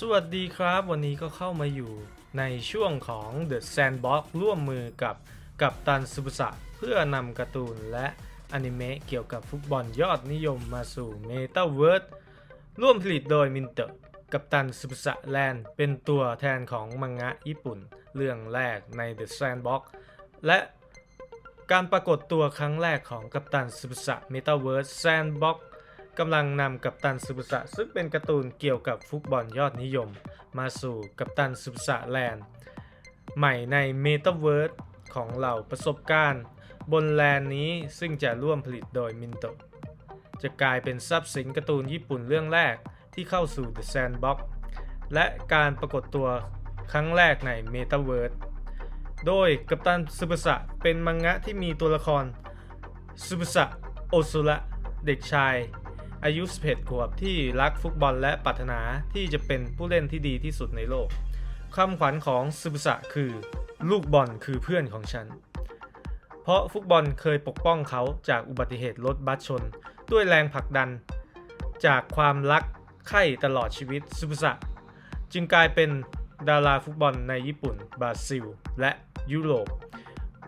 สวัสดีครับวันนี้ก็เข้ามาอยู่ในช่วงของ The Sandbox ร่วมมือกับกับตันสุบสะเพื่อนำการ์ตูนและอนิเมะเกี่ยวกับฟุตบอลยอดนิยมมาสู่ Metaverse ร่วมผลิตโดยมินเตอร์กับตันสุบสะแลนด์เป็นตัวแทนของมังงะญี่ปุ่น เรื่องแรกใน The Sandbox และการปรากฏตัวครั้งแรกของกัปตันสุบสะ Metaverse Sandbox ก กำลังนำกัปตันสุบสะซึ่งเป็นการ์ตูนเกี่ยวกับฟุตบอลยอดนิยม มาสู่กัปตันสุบสะแลนด์ใหม่ใน Metaverse ของเหล่าประสบการณ์ บนแลนด์นี้ซึ่งจะร่วมผลิตโดยมินโตะจะกลายเป็นทรัพย์สินการ์ตูนญี่ปุ่นเรื่องแรกที่เข้าสู่ The Sandbox และการปรากฏตัวครั้งแรกใน Metaverse โดยกัปตันซูบสะเป็นมังงะที่มีตัวละครซูบสะโอซุระเด็กชาย อายุ11ขวบที่รักฟุตบอลและปรารถนาที่จะเป็นผู้เล่นที่ดีที่สุดในโลกคำขวัญของซูบุสะคือลูกบอลคือเพื่อนของฉัน เพราะฟุตบอลเคยปกป้องเขาจากอุบัติเหตุรถบัสชน ด้วยแรงผลักดัน จากความรักใคร่ตลอดชีวิตซูบุสะจึงกลายเป็นดาราฟุตบอลในญี่ปุ่น บราซิล และยุโรป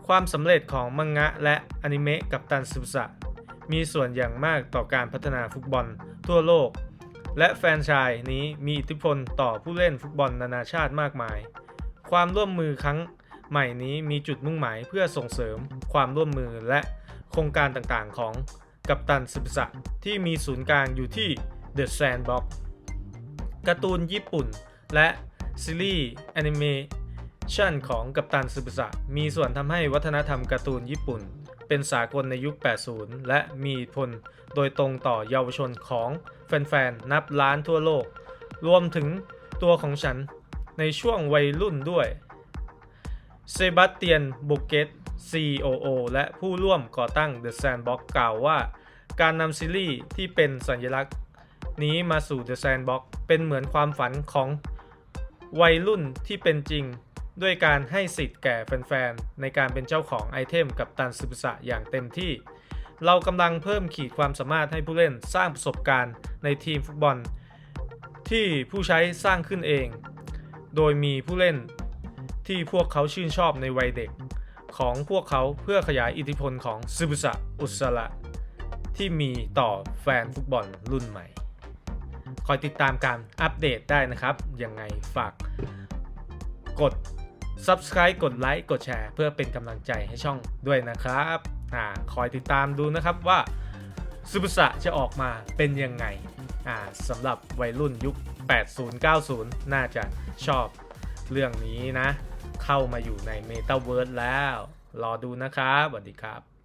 ความสำเร็จของมังงะและอนิเมะกับตันซูบุสะ มีส่วนอย่างมากต่อการพัฒนาฟุตบอลทั่วโลก และแฟนชายนี้มีอิทธิพลต่อผู้เล่นฟุตบอลนานาชาติมากมาย ความร่วมมือครั้งใหม่นี้มีจุดมุ่งหมายเพื่อส่งเสริมความร่วมมือและโครงการต่างๆของกัปตันซึบสะที่มีศูนย์กลางอยู่ที่ The Sandbox การ์ตูนญี่ปุ่น และซีรีส์แอนิเมชันของกัปตันซึบสะมีส่วนทำให้วัฒนธรรมการ์ตูนญี่ปุ่น เป็นสากลในยุค 80 และมีอิทธิพลโดยตรงต่อเยาวชนของแฟนๆ นับล้านทั่วโลก รวมถึงตัวของฉันในช่วงวัยรุ่นด้วย เซบาสเตียนบุกเกต COO และผู้ร่วมก่อตั้ง The Sandbox กล่าวว่า การนำซีรีส์ที่เป็นสัญลักษณ์ นี้มาสู่ The Sandbox เป็นเหมือนความฝันของวัยรุ่นที่เป็นจริง ด้วยการให้สิทธิ์แก่แฟนๆ ในการเป็นเจ้าของไอเทมกับตันซึบสะอย่างเต็มที่ เรากำลังเพิ่มขีดความสามารถให้ผู้เล่นสร้างประสบการณ์ในทีมฟุตบอล ที่ผู้ใช้สร้างขึ้นเอง โดยมีผู้เล่นที่พวกเขาชื่นชอบในวัยเด็ก ของพวกเขาเพื่อขยายอิทธิพลของซึบุสะอุสระที่มีต่อแฟนฟุตบอลรุ่นใหม่ คอยติดตามการอัปเดตได้นะครับ ยังไงฝากกด Subscribe กดไลค์กดแชร์ เพื่อเป็นกำลังใจให้ช่องด้วยนะครับอ่าคอยติดตามดูนะครับว่าซูบุสะจะออกมาเป็นยังไงอ่าสำหรับวัยรุ่นยุค 80-90 น่าจะชอบเรื่องนี้นะ เข้ามาอยู่ใน Metaverse แล้ว รอดูนะครับสวัสดีครับ